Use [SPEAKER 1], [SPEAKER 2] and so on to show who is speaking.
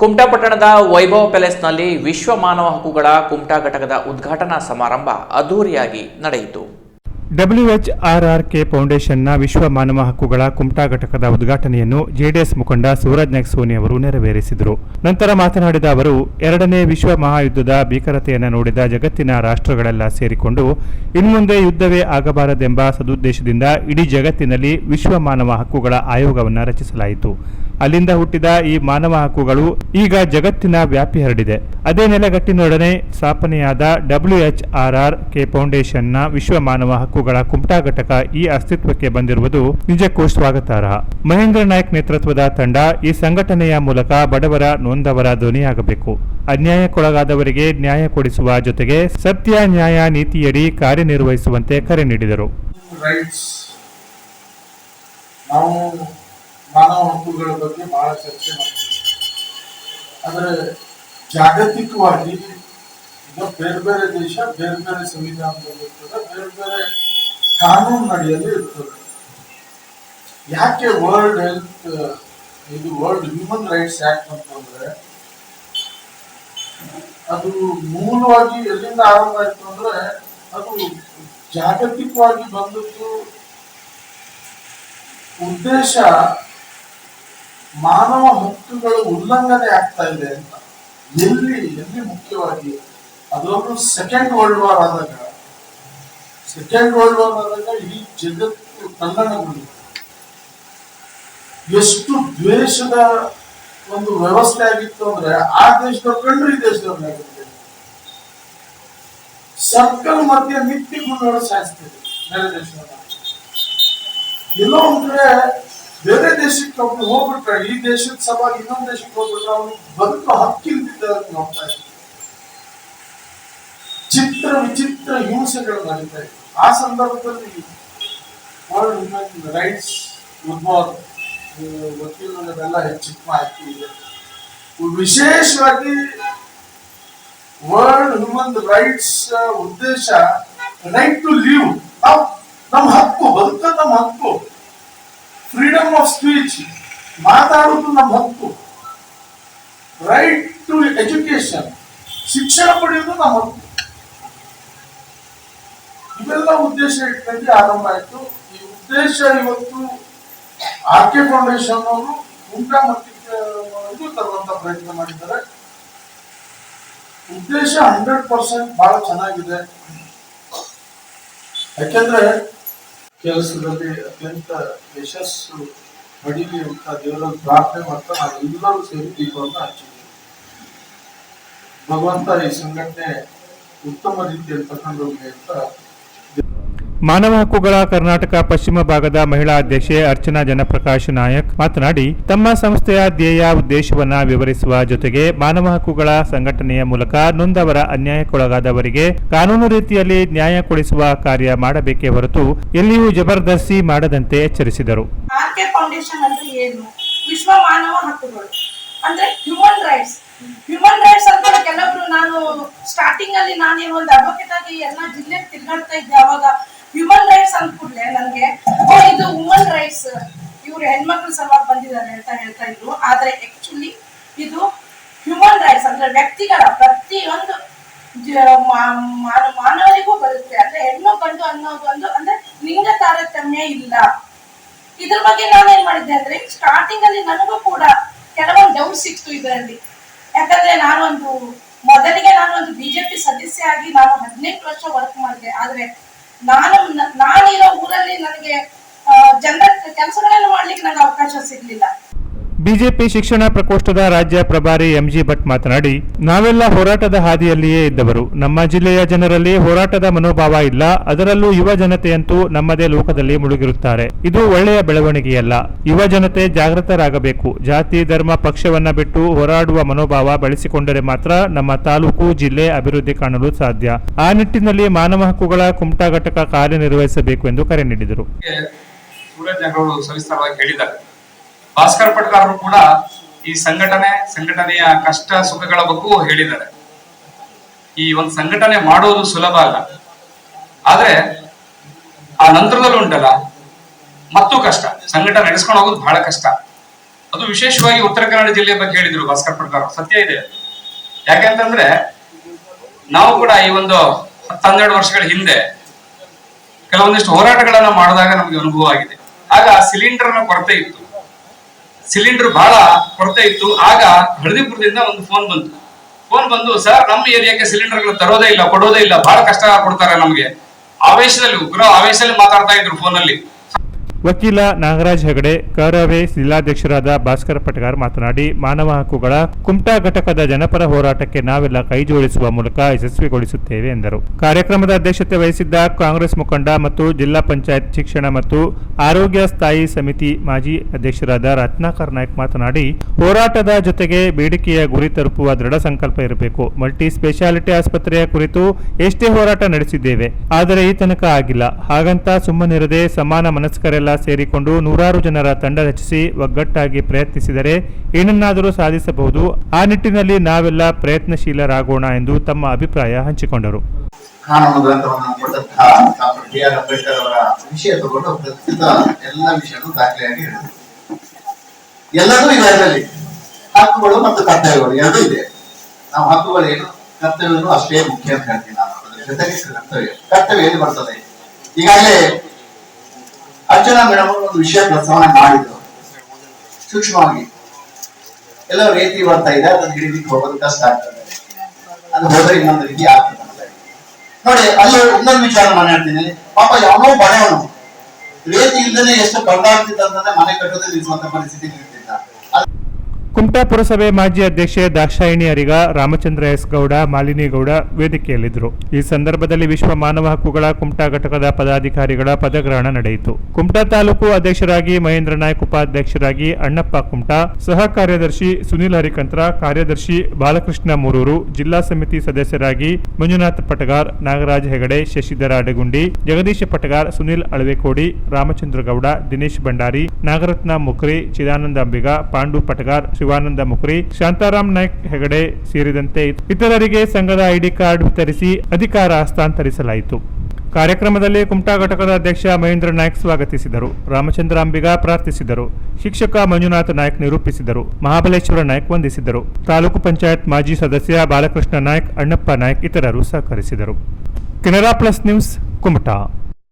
[SPEAKER 1] ಕುಮಟಾ ಪಟ್ಟಣದ ವೈಭವ ಪ್ಯಾಲೇಸ್ನಲ್ಲಿ ವಿಶ್ವ ಮಾನವ ಹಕ್ಕುಗಳ ಕುಮಟಾ ಘಟಕದ ಉದ್ಘಾಟನಾ ಸಮಾರಂಭ ಅದ್ದೂರಿಯಾಗಿ ನಡೆಯಿತು.
[SPEAKER 2] ಡಬ್ಲ್ಯೂಎಚ್ಆರ್ಆರ್ಕೆ ಫೌಂಡೇಶನ್ನ ವಿಶ್ವ ಮಾನವ ಹಕ್ಕುಗಳ ಕುಮಟಾ ಘಟಕದ ಉದ್ಘಾಟನೆಯನ್ನು ಜೆಡಿಎಸ್ ಮುಖಂಡ ಸೂರಜ್ ನಾಗ್ ಸೋನಿ ಅವರು ನೆರವೇರಿಸಿದರು. ನಂತರ ಮಾತನಾಡಿದ ಅವರು, ಎರಡನೇ ವಿಶ್ವ ಮಹಾಯುದ್ಧದ ಭೀಕರತೆಯನ್ನು ನೋಡಿದ ಜಗತ್ತಿನ ರಾಷ್ಟ್ರಗಳೆಲ್ಲ ಸೇರಿಕೊಂಡು, ಇನ್ಮುಂದೆ ಯುದ್ಧವೇ ಆಗಬಾರದೆಂಬ ಸದುದ್ದೇಶದಿಂದ ಇಡೀ ಜಗತ್ತಿನಲ್ಲಿ ವಿಶ್ವ ಮಾನವ ಹಕ್ಕುಗಳ ಆಯೋಗವನ್ನು ರಚಿಸಲಾಯಿತು. ಅಲ್ಲಿಂದ ಹುಟ್ಟಿದ ಈ ಮಾನವ ಹಕ್ಕುಗಳು ಈಗ ಜಗತ್ತಿನ ವ್ಯಾಪಿ ಹರಡಿದೆ. ಅದೇ ನೆಲೆಗಟ್ಟಿನೊಡನೆ ಸ್ಥಾಪನೆಯಾದ ಡಬ್ಲ್ಯೂಎಚ್ಆರ್ಆರ್ ಕೆ ಫೌಂಡೇಶನ್ನ ವಿಶ್ವ ಮಾನವ ಹಕ್ಕುಗಳ ಕುಮಟಾ ಘಟಕ ಈ ಅಸ್ತಿತ್ವಕ್ಕೆ ಬಂದಿರುವುದು ನಿಜಕ್ಕೂ ಸ್ವಾಗತಾರ್ಹ. ಮಹೇಂದ್ರ ನಾಯಕ್ ನೇತೃತ್ವದ ತಂಡ ಈ ಸಂಘಟನೆಯ ಮೂಲಕ ಬಡವರ ನೊಂದವರ ಧ್ವನಿಯಾಗಬೇಕು. ಅನ್ಯಾಯಕ್ಕೊಳಗಾದವರಿಗೆ ನ್ಯಾಯ ಕೊಡಿಸುವ ಜೊತೆಗೆ ಸತ್ಯ, ನ್ಯಾಯ ನೀತಿಯಡಿ ಕಾರ್ಯನಿರ್ವಹಿಸುವಂತೆ ಕರೆ ನೀಡಿದರು.
[SPEAKER 3] ಜಾಗತಿಕವಾಗಿ ಬೇರೆ ಬೇರೆ ದೇಶ, ಬೇರೆ ಬೇರೆ ಸಂವಿಧಾನದಲ್ಲಿ ಬೇರೆ ಬೇರೆ ಕಾನೂನು ಅಡಿಯಲ್ಲಿ ಇರ್ತದೆ. ಯಾಕೆ ವರ್ಲ್ಡ್ ಹೆಲ್ತ್ ಇದು ವರ್ಲ್ಡ್ ಹ್ಯೂಮನ್ ರೈಟ್ಸ್ ಆಕ್ಟ್ ಅಂತಂದ್ರೆ, ಅದು ಮೂಲವಾಗಿ ಎಲ್ಲಿಂದ ಆರಂಭ ಆಯ್ತು ಅಂದ್ರೆ, ಅದು ಜಾಗತಿಕವಾಗಿ ಬಂದದ್ದು ಉದ್ದೇಶ ಮಾನವ ಹಕ್ಕುಗಳ ಉಲ್ಲಂಘನೆ ಆಗ್ತಾ ಇದೆ ಅಂತ. ಎಲ್ಲಿ ಎಲ್ಲಿ ಮುಖ್ಯವಾಗಿ? ಅದರಲ್ಲೂ ಸೆಕೆಂಡ್ ವರ್ಲ್ಡ್ ವಾರ್ ಆದಾಗ ಸೆಕೆಂಡ್ ವರ್ಲ್ಡ್ ವಾರ್ ಆದಾಗ ಇಡೀ ಜಗತ್ತು ಕಲ್ಲಣಗೊಂಡಿದೆ ಎಷ್ಟು ದ್ವೇಷದ ಒಂದು ವ್ಯವಸ್ಥೆ ಆಗಿತ್ತು ಅಂದ್ರೆ ಆ ದೇಶದವ್ರು ಕಂಡ್ರೆ ಈ ದೇಶದವ್ರನ್ನ ಸರ್ಕಲ್ ಮಧ್ಯೆ ನಿತ್ಯ ಗುಂಡುಗಳು ಸಾಯಿಸ್ತಿದೆ ಬೇರೆ ದೇಶದ ಎಲ್ಲೋ ಒಂದ್ ಕಡೆ ಬೇರೆ ದೇಶಕ್ಕೆ ಒಬ್ರು ಹೋಗ್ಬಿಟ್ರೆ, ಈ ದೇಶದ ಸಭಾ ಇನ್ನೊಂದು ದೇಶಕ್ಕೆ ಹೋಗ್ಬಿಟ್ರೆ ಅವ್ನು ಬದುಕು ಹಕ್ಕಿಲ್ದಿದ್ದ ನೋಡ್ತಾ ಇದ್ದ ಚಿತ್ರ ವಿಚಿತ್ರ ಹಿಂಸೆಗಳು ನಡೀತಾ ಇತ್ತು ಆ ಸಂದರ್ಭದಲ್ಲಿ ವರ್ಲ್ಡ್ ಹ್ಯೂಮನ್ ರೈಟ್ಸ್ ಉದ್ಭವ ವಕೀಲರೆಲ್ಲ ಹೆಚ್ಚಿನ ಮಾಹಿತಿ ಇದೆ. ವಿಶೇಷವಾಗಿ ವರ್ಲ್ಡ್ ಹ್ಯೂಮನ್ ರೈಟ್ಸ್ ಉದ್ದೇಶ ರೈಟ್ ಟು ಲಿವ್ ನಾವು ನಮ್ಮ ಹಕ್ಕು ಬದುಕ ನಮ್ಮ ಹಕ್ಕು. ಫ್ರೀಡಮ್ ಆಫ್ ಸ್ಪೀಚ್ ಮಾತಾಡೋದು ನಮ್ಮ ಹಕ್ಕು. ರೈಟ್ ಟು ಎಜುಕೇಶನ್ ಶಿಕ್ಷಣ ಪಡೆಯೋದು ನಮ್ಮ ಹಕ್ಕು. ಇವೆಲ್ಲ ಉದ್ದೇಶ ಇಟ್ಕೊಂಡು ಆರಂಭ ಆಯ್ತು. ಈ ಉದ್ದೇಶ ಇವತ್ತು ಆರ್ ಕೆ ಫೌಂಡೇಶನ್ ಅವರು ಉಂಟಾ ಇದು ತರುವಂತ ಪ್ರಯತ್ನ ಮಾಡಿದ್ದಾರೆ. ಉದ್ದೇಶ ಹಂಡ್ರೆಡ್ ಪರ್ಸೆಂಟ್ ಬಹಳ ಚೆನ್ನಾಗಿದೆ. ಯಾಕೆಂದ್ರೆ ಕೆಲಸದಲ್ಲಿ ಅತ್ಯಂತ ಯಶಸ್ಸು ಪಡೀಲಿ ಅಂತ ದೇವರ ಪ್ರಾರ್ಥನೆ ಮಾಡ್ತಾ ನಾವೆಲ್ಲರೂ ಸೇರಿ ದೀಪವನ್ನು ಹಚ್ಚಿದ್ವಿ ಭಗವಂತ ಈ ಸಂಘಟನೆ ಉತ್ತಮ ರೀತಿಯಲ್ಲಿ ತಗೊಂಡೋಗಿ ಅಂತ
[SPEAKER 2] ಮಾನವ ಹಕ್ಕುಗಳ ಕರ್ನಾಟಕ ಪಶ್ಚಿಮ ಭಾಗದ ಮಹಿಳಾ ಅಧ್ಯಕ್ಷೆ ಅರ್ಚನಾ ಜನಪ್ರಕಾಶ್ ನಾಯಕ್ ಮಾತನಾಡಿ, ತಮ್ಮ ಸಂಸ್ಥೆಯ ಧ್ಯೇಯ ಉದ್ದೇಶವನ್ನ ವಿವರಿಸುವ ಜೊತೆಗೆ ಮಾನವ ಹಕ್ಕುಗಳ ಸಂಘಟನೆಯ ಮೂಲಕ ನೊಂದವರ ಅನ್ಯಾಯಕ್ಕೊಳಗಾದವರಿಗೆ ಕಾನೂನು ರೀತಿಯಲ್ಲಿ ನ್ಯಾಯ ಕೊಡಿಸುವ ಕಾರ್ಯ ಮಾಡಬೇಕೇ ಹೊರತು ಎಲ್ಲಿಯೂ ಜಬರ್ದಸ್ತಿ ಮಾಡದಂತೆ ಎಚ್ಚರಿಸಿದರು.
[SPEAKER 4] ವಿಶ್ವ ಮಾನವ ಹಕ್ಕುಗಳು. ಅಂದ್ರೆ ಹ್ಯೂಮನ್ ರೈಟ್ಸ್ ಹ್ಯೂಮನ್ ರೈಟ್ಸ್ ಅಂತ ಕೆಲವರು ನಾನು ಸ್ಟಾರ್ಟಿಂಗ್ ಅಲ್ಲಿ ನಾನು ಒಂದು ಅಡ್ವೊಕೇಟ್ ಆಗಿ ಎಲ್ಲ ಜಿಲ್ಲೆ ತಿರ್ಗಾಡ್ತಾ ಇದ್ದೆ ಅವಾಗ ಹ್ಯೂಮನ್ ರೈಟ್ಸ್ ಅಂದ್ಕೂಡ್ಲೆ ನನಗೆ ಓ, ಇದು ವುಮನ್ ರೈಟ್ಸ್ ಇವ್ರು ಹೆಣ್ಮಕ್ಳು ಸಲುವಾಗಿ ಬಂದಿದ್ದಾರೆ ಅಂತ ಹೇಳ್ತಾ ಇದ್ರು. ಆದ್ರೆ ಆಕ್ಚುಲಿ ಇದು ಹ್ಯೂಮನ್ ರೈಟ್ಸ್ ಅಂದ್ರೆ ವ್ಯಕ್ತಿಗಳ ಪ್ರತಿಯೊಂದು ಮಾನವರಿಗೂ ಬರುತ್ತೆ. ಅಂದ್ರೆ ಹೆಣ್ಣು ಗಂಡು ಅನ್ನೋದು ಒಂದು, ಅಂದ್ರೆ ಲಿಂಗ ತಾರತಮ್ಯ ಇಲ್ಲ. ಇದ್ರ ಬಗ್ಗೆ ನಾನೇನ್ ಮಾಡಿದ್ದೆ ಅಂದ್ರೆ ಸ್ಟಾರ್ಟಿಂಗ್ ಅಲ್ಲಿ ನನಗೂ ಕೂಡ ಕೆಲವೊಂದು ಡೌಟ್ ಸಿಕ್ತು ಇದರಲ್ಲಿ. ಯಾಕಂದ್ರೆ ನಾನೊಂದು ಮೊದಲಿಗೆ ನಾನೊಂದು ಬಿಜೆಪಿ ಸದಸ್ಯ ಆಗಿ ನಾನು ಹದಿನೆಂಟು ವರ್ಷ ವರ್ಕ್ ಮಾಡಿದೆ. ಆದ್ರೆ
[SPEAKER 2] ಬಿಜೆಪಿ ಶಿಕ್ಷಣ ಪ್ರಕೋಷ್ಠದ ರಾಜ್ಯ ಪ್ರಭಾರಿ ಎಂಜಿ ಭಟ್ ಮಾತನಾಡಿ, ನಾವೆಲ್ಲ ಹೋರಾಟದ ಹಾದಿಯಲ್ಲಿಯೇ ಇದ್ದವರು. ನಮ್ಮ ಜಿಲ್ಲೆಯ ಜನರಲ್ಲಿ ಹೋರಾಟದ ಮನೋಭಾವ ಇಲ್ಲ. ಅದರಲ್ಲೂ ಯುವ ಜನತೆಯಂತೂ ನಮ್ಮದೇ ಲೋಕದಲ್ಲಿ ಮುಳುಗಿರುತ್ತಾರೆ. ಇದು ಒಳ್ಳೆಯ ಬೆಳವಣಿಗೆಯಲ್ಲ. ಯುವ ಜನತೆ ಜಾಗೃತರಾಗಬೇಕು. ಜಾತಿ, ಧರ್ಮ, ಪಕ್ಷವನ್ನ ಬಿಟ್ಟು ಹೋರಾಡುವ ಮನೋಭಾವ ಬೆಳೆಸಿಕೊಂಡರೆ ಮಾತ್ರ ನಮ್ಮ ತಾಲೂಕು, ಜಿಲ್ಲೆ ಅಭಿವೃದ್ಧಿ ಕಾಣಲು ಸಾಧ್ಯ. ಆ ನಿಟ್ಟಿನಲ್ಲಿ ಮಾನವ ಹಕ್ಕುಗಳ ಕುಮಟಾ ಘಟಕ ಕಾರ್ಯನಿರ್ವಹಿಸಬೇಕು ಎಂದು ಕರೆ ನೀಡಿದರು.
[SPEAKER 5] ಸವಿಸ್ತಾರವಾಗಿ ಹೇಳಿದ್ದಾರೆ. ಭಾಸ್ಕರ್ ಪಟ್ಕಾರರು ಕೂಡ ಈ ಸಂಘಟನೆ, ಸಂಘಟನೆಯ ಕಷ್ಟ ಸುಖಗಳ ಬಗ್ಗೂ ಹೇಳಿದ್ದಾರೆ. ಈ ಒಂದು ಸಂಘಟನೆ ಮಾಡೋದು ಸುಲಭ ಅಲ್ಲ. ಆದ್ರೆ ಆ ನಂತರದಲ್ಲಿ ಉಂಟಲ್ಲ? ಮತ್ತೂ ಕಷ್ಟ. ಸಂಘಟನೆ ನಡೆಸ್ಕೊಂಡು ಹೋಗೋದು ಬಹಳ ಕಷ್ಟ. ಅದು ವಿಶೇಷವಾಗಿ ಉತ್ತರ ಕನ್ನಡ ಜಿಲ್ಲೆಯ ಬಗ್ಗೆ ಹೇಳಿದ್ರು ಭಾಸ್ಕರ್ ಪಡ್ಕರ್. ಸತ್ಯ ಇದೆ. ಯಾಕೆಂತಂದ್ರೆ ನಾವು ಕೂಡ ಈ ಒಂದು ಹತ್ತು ಹನ್ನೆರಡು ವರ್ಷಗಳ ಹಿಂದೆ ಕೆಲವೊಂದಿಷ್ಟು ಹೋರಾಟಗಳನ್ನ ಮಾಡಿದಾಗ ನಮಗೆ ಅನುಭವ ಆಗಿದೆ. ಆಗ ಸಿಲಿಂಡರ್ನ ಕೊರತೆ ಇತ್ತು. ಸಿಲಿಂಡರ್ ಬಹಳ ಕೊರತೆ ಇತ್ತು. ಆಗ ಹಳದಿಪುರದಿಂದ ಒಂದು ಫೋನ್ ಬಂತು. ಫೋನ್ ಬಂದು, ಸರ್, ನಮ್ಮ ಏರಿಯಾಕ್ಕೆ ಸಿಲಿಂಡರ್ಗಳು ತರೋದೇ ಇಲ್ಲ, ಕೊಡೋದೇ ಇಲ್ಲ ಬಹಳ ಕಷ್ಟ ಕೊಡ್ತಾರೆ ನಮಗೆ. ಆವೇಶದಲ್ಲಿ, ಉಗ್ರ ಆವೇಶದಲ್ಲಿ ಮಾತಾಡ್ತಾ ಇದ್ರು ಫೋನಲ್ಲಿ
[SPEAKER 2] ವಕೀಲ ನಾಗರಾಜ್ ಹೆಗಡೆ, ಕರವೇ ಜಿಲ್ಲಾಧ್ಯಕ್ಷರಾದ ಭಾಸ್ಕರ್ ಪಟಗಾರ್ ಮಾತನಾಡಿ, ಮಾನವ ಹಕ್ಕುಗಳ ಕುಮಟಾ ಘಟಕದ ಜನಪರ ಹೋರಾಟಕ್ಕೆ ನಾವೆಲ್ಲ ಕೈಜೋಡಿಸುವ ಮೂಲಕ ಯಶಸ್ವಿಗೊಳಿಸುತ್ತೇವೆ ಎಂದರು. ಕಾರ್ಯಕ್ರಮದ ಅಧ್ಯಕ್ಷತೆ ವಹಿಸಿದ್ದ ಕಾಂಗ್ರೆಸ್ ಮುಖಂಡ ಮತ್ತು ಜಿಲ್ಲಾ ಪಂಚಾಯತ್ ಶಿಕ್ಷಣ ಮತ್ತು ಆರೋಗ್ಯ ಸ್ಥಾಯಿ ಸಮಿತಿ ಮಾಜಿ ಅಧ್ಯಕ್ಷರಾದ ರತ್ನಾಕರ್ ನಾಯ್ಕ್ ಮಾತನಾಡಿ, ಹೋರಾಟದ ಜೊತೆಗೆ ಬೇಡಿಕೆಯ ಗುರಿ ತಲುಪುವ ದೃಢ ಸಂಕಲ್ಪ ಇರಬೇಕು. ಮಲ್ಟಿ ಸ್ಪೆಷಾಲಿಟಿ ಆಸ್ಪತ್ರೆಯ ಕುರಿತು ಎಷ್ಟೇ ಹೋರಾಟ ನಡೆಸಿದ್ದೇವೆ, ಆದರೆ ಈ ತನಕ ಆಗಿಲ್ಲ. ಹಾಗಂತ ಸುಮ್ಮನಿರದೆ ಸಮಾನ ಮನಸ್ಕರೆಲ್ಲ ಸೇರಿಕೊಂಡು ನೂರಾರು ಜನರ ತಂಡ ರಚಿಸಿ ಒಗ್ಗಟ್ಟಾಗಿ ಪ್ರಯತ್ನಿಸಿದರೆ ಏನನ್ನಾದರೂ ಸಾಧಿಸಬಹುದು. ಆ ನಿಟ್ಟಿನಲ್ಲಿ ನಾವೆಲ್ಲ ಪ್ರಯತ್ನಶೀಲರಾಗೋಣ ಎಂದು ತಮ್ಮ ಅಭಿಪ್ರಾಯ ಹಂಚಿಕೊಂಡರು.
[SPEAKER 6] ಹಕ್ಕುಗಳು ಮತ್ತು ಕರ್ತವ್ಯಗಳು ಎರಡೂ ಇದೆ. ನಾವು ಏನು, ಕರ್ತವ್ಯಗಳು ಅಷ್ಟೇ ಮುಖ್ಯ ಅಂತ ಹೇಳ್ತೀನಿ ನಾನು. ಜೊತೆಗೆ ಕರ್ತವ್ಯ. ಕರ್ತವ್ಯ ಏನು ಬರ್ತದೆ? ಈಗಾಗಲೇ ಅರ್ಚನಾ ಮೇಡಮ್ ಒಂದು ವಿಷಯ ಪ್ರಸ್ತಾವನೆ ಮಾಡಿದ್ರು. ಸೂಕ್ಷ್ಮವಾಗಿ. ಎಲ್ಲ ರೀತಿ ಬರ್ತಾ ಇದೆ, ಅದನ್ನ ಹಿಡಿದಿಕ್ಕೆ ಹೋಗೋದು ಕಷ್ಟ ಆಗ್ತದೆ ಅದು ಹೋದ್ರೆ ಇನ್ನೊಂದು ರೀತಿ ಆಗ್ತದೆ. ನೋಡಿ, ಅಲ್ಲಿ ಇನ್ನೊಂದು ವಿಚಾರ ಹೇಳ್ತೀನಿ. ಪಾಪ ಯಾವನೋ ಬಡವನು, ರೇತಿ ಇಲ್ದೇನೆ ಎಷ್ಟು ಕಂಡಾಡ್ತಿದ್ದ ಅಂತಂದ್ರೆ ಮನೆ ಕಟ್ಟೋದೇ ನಿಲ್ಸುವಂತ ಪರಿಸ್ಥಿತಿ
[SPEAKER 2] ಕುಮಟಾ ಪುರಸಭೆ ಮಾಜಿ ಅಧ್ಯಕ್ಷೆ ದಾಕ್ಷಾಯಿಣಿ ಅರಿಗ ರಾಮಚಂದ್ರ ಎಸ್ ಗೌಡ ಮಾಲಿನಿಗೌಡ ವೇದಿಕೆಯಲ್ಲಿದ್ದರು. ಈ ಸಂದರ್ಭದಲ್ಲಿ ವಿಶ್ವ ಮಾನವ ಹಕ್ಕುಗಳ ಕುಮಟಾ ಘಟಕದ ಪದಾಧಿಕಾರಿಗಳ ಪದಗ್ರಹಣ ನಡೆಯಿತು. ಕುಮಟಾ ತಾಲೂಕು ಅಧ್ಯಕ್ಷರಾಗಿ ಮಹೇಂದ್ರ ನಾಯ್ಕ ಉಪಾಧ್ಯಕ್ಷರಾಗಿ ಅಣ್ಣಪ್ಪ ಕುಮಟಾ ಸಹ ಕಾರ್ಯದರ್ಶಿ ಸುನಿಲ್ ಹರಿಕಂತ್ರ, ಕಾರ್ಯದರ್ಶಿ ಬಾಲಕೃಷ್ಣ ಮೂರೂರು, ಜಿಲ್ಲಾ ಸಮಿತಿ ಸದಸ್ಯರಾಗಿ ಮಂಜುನಾಥ್ ಪಟಗಾರ್, ನಾಗರಾಜ್ ಹೆಗಡೆ, ಶಶಿಧರ ಅಡಗುಂಡಿ, ಜಗದೀಶ ಪಟಗಾರ್, ಸುನಿಲ್ ಅಳವೆಕೋಡಿ, ರಾಮಚಂದ್ರ ಗೌಡ, ದಿನೇಶ್ ಭಂಡಾರಿ, ನಾಗರತ್ನ ಮುಕ್ರಿ, ಚಿದಾನಂದ ಅಂಬಿಗ, ಪಾಂಡು ಪಟಗಾರ್ ಶಿವಾನಂದ ಮುಖ್ರಿ, ಶಾಂತಾರಾಮ್ ನಾಯ್ಕ್ ಹೆಗಡೆ ಸೇರಿದಂತೆ ಇತರರಿಗೆ ಸಂಘದ ಐಡಿ ಕಾರ್ಡ್ ವಿತರಿಸಿ ಅಧಿಕಾರ ಹಸ್ತಾಂತರಿಸಲಾಯಿತು. ಕಾರ್ಯಕ್ರಮದಲ್ಲಿ ಕುಮಟಾ ಘಟಕದ ಅಧ್ಯಕ್ಷ ಮಹೇಂದ್ರ ನಾಯ್ಕ ಸ್ವಾಗತಿಸಿದರು. ರಾಮಚಂದ್ರ ಅಂಬಿಗ ಪ್ರಾರ್ಥಿಸಿದರು. ಶಿಕ್ಷಕ ಮಂಜುನಾಥ ನಾಯ್ಕ ನಿರೂಪಿಸಿದರು. ಮಹಾಬಲೇಶ್ವರ ನಾಯ್ಕ್ ವಂದಿಸಿದರು. ತಾಲೂಕು ಪಂಚಾಯತ್ ಮಾಜಿ ಸದಸ್ಯ ಬಾಲಕೃಷ್ಣ ನಾಯ್ಕ್, ಅಣ್ಣಪ್ಪ ನಾಯ್ಕ ಇತರರು ಸಹಕರಿಸಿದರು. Canara plus news, Kumta.